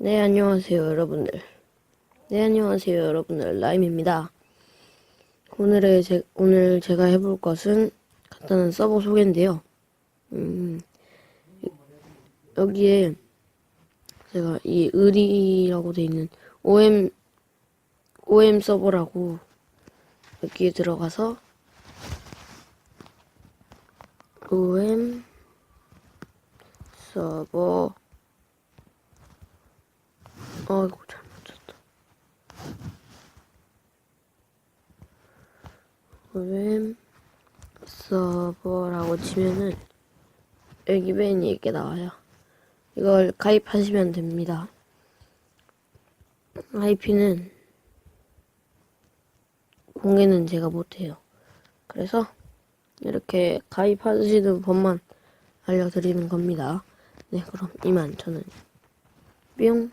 네, 안녕하세요, 여러분들. 네, 안녕하세요, 여러분들. 라임입니다. 오늘의 제, 오늘 제가 해볼 것은 간단한 서버 소개인데요. 음, 여기에 제가 이 의리라고 돼 있는 OM, OM 서버라고 여기에 들어가서 OM 서버 아이고 잘못 쳤다. OM 서버라고 치면은 여기 맨 위에 이렇게 나와요. 이걸 가입하시면 됩니다. IP는 공개는 제가 못해요. 그래서 이렇게 가입하시는 법만 알려드리는 겁니다. 네, 그럼 이만 저는 뿅.